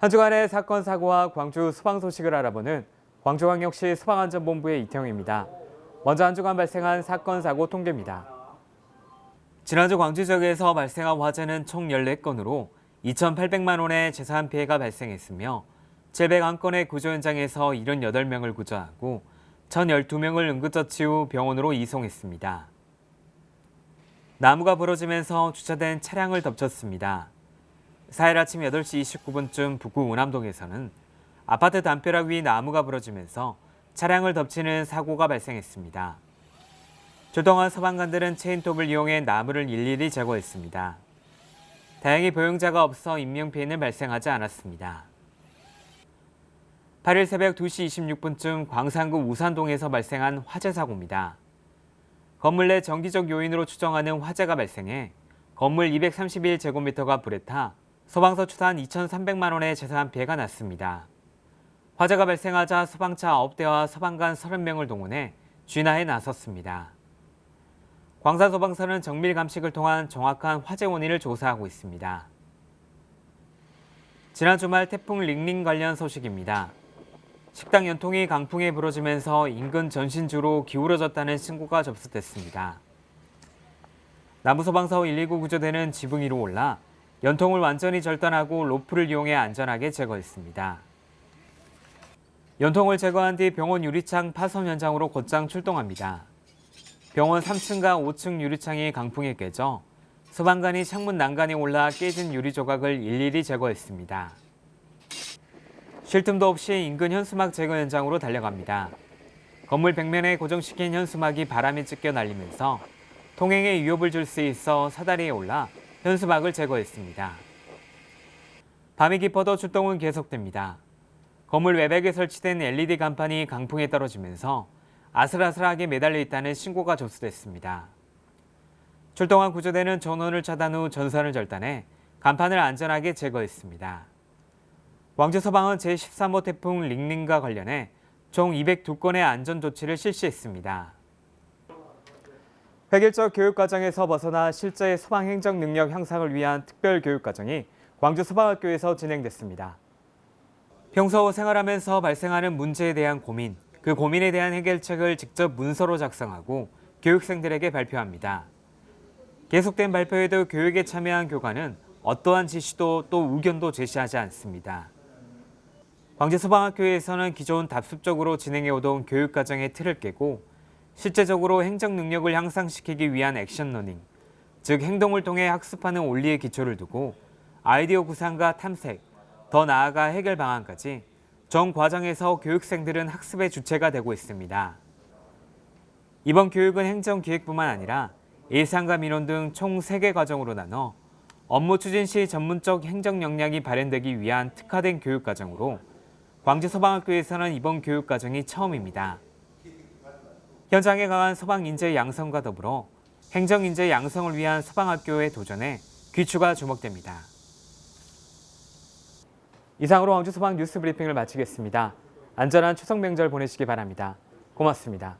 한 주간의 사건 사고와 광주 소방 소식을 알아보는 광주광역시 소방안전본부의 이태용입니다. 먼저 한 주간 발생한 사건 사고 통계입니다. 지난주 광주 지역에서 발생한 화재는 총 14건으로 2,800만 원의 재산 피해가 발생했으며 701건의 구조 현장에서 78명을 구조하고 1,012명을 응급처치 후 병원으로 이송했습니다. 나무가 부러지면서 주차된 차량을 덮쳤습니다. 4일 아침 8시 29분쯤 북구 운암동에서는 아파트 담벼락 위 나무가 부러지면서 차량을 덮치는 사고가 발생했습니다. 출동한 소방관들은 체인톱을 이용해 나무를 일일이 제거했습니다. 다행히 보행자가 없어 인명피해는 발생하지 않았습니다. 8일 새벽 2시 26분쯤 광산구 우산동에서 발생한 화재 사고입니다. 건물 내 정기적 요인으로 추정하는 화재가 발생해 건물 231제곱미터가 불에 타 소방서 추산 2,300만 원의 재산 피해가 났습니다. 화재가 발생하자 소방차 9대와 소방관 30명을 동원해 진화에 나섰습니다. 광산소방서는 정밀 감식을 통한 정확한 화재 원인을 조사하고 있습니다. 지난 주말 태풍 링링 관련 소식입니다. 식당 연통이 강풍에 부러지면서 인근 전신주로 기울어졌다는 신고가 접수됐습니다. 남부소방서 119 구조대는 지붕 위로 올라 연통을 완전히 절단하고 로프를 이용해 안전하게 제거했습니다. 연통을 제거한 뒤 병원 유리창 파손 현장으로 곧장 출동합니다. 병원 3층과 5층 유리창이 강풍에 깨져 소방관이 창문 난간에 올라 깨진 유리 조각을 일일이 제거했습니다. 쉴 틈도 없이 인근 현수막 제거 현장으로 달려갑니다. 건물 벽면에 고정시킨 현수막이 바람에 찢겨 날리면서 통행에 위협을 줄 수 있어 사다리에 올라 현수막을 제거했습니다. 밤이 깊어도 출동은 계속됩니다. 건물 외벽에 설치된 LED 간판이 강풍에 떨어지면서 아슬아슬하게 매달려 있다는 신고가 접수됐습니다. 출동한 구조대는 전원을 차단 후 전선을 절단해 간판을 안전하게 제거했습니다. 광주 소방은 제13호 태풍 링링과 관련해 총 202건의 안전 조치를 실시했습니다. 획일적 교육 과정에서 벗어나 실제 소방 행정 능력 향상을 위한 특별 교육 과정이 광주 소방학교에서 진행됐습니다. 평소 생활하면서 발생하는 문제에 대한 고민, 그 고민에 대한 해결책을 직접 문서로 작성하고 교육생들에게 발표합니다. 계속된 발표에도 교육에 참여한 교관은 어떠한 지시도 또 의견도 제시하지 않습니다. 광주 소방학교에서는 기존 답습적으로 진행해오던 교육과정의 틀을 깨고 실제적으로 행정 능력을 향상시키기 위한 액션 러닝, 즉 행동을 통해 학습하는 원리의 기초를 두고 아이디어 구상과 탐색, 더 나아가 해결 방안까지 전 과정에서 교육생들은 학습의 주체가 되고 있습니다. 이번 교육은 행정기획뿐만 아니라 예상과 민원 등 총 3개 과정으로 나눠 업무 추진 시 전문적 행정 역량이 발현되기 위한 특화된 교육 과정으로 광주 소방학교에서는 이번 교육 과정이 처음입니다. 현장에 강한 소방 인재 양성과 더불어 행정 인재 양성을 위한 소방학교의 도전에 귀추가 주목됩니다. 이상으로 광주 소방 뉴스 브리핑을 마치겠습니다. 안전한 추석 명절 보내시기 바랍니다. 고맙습니다.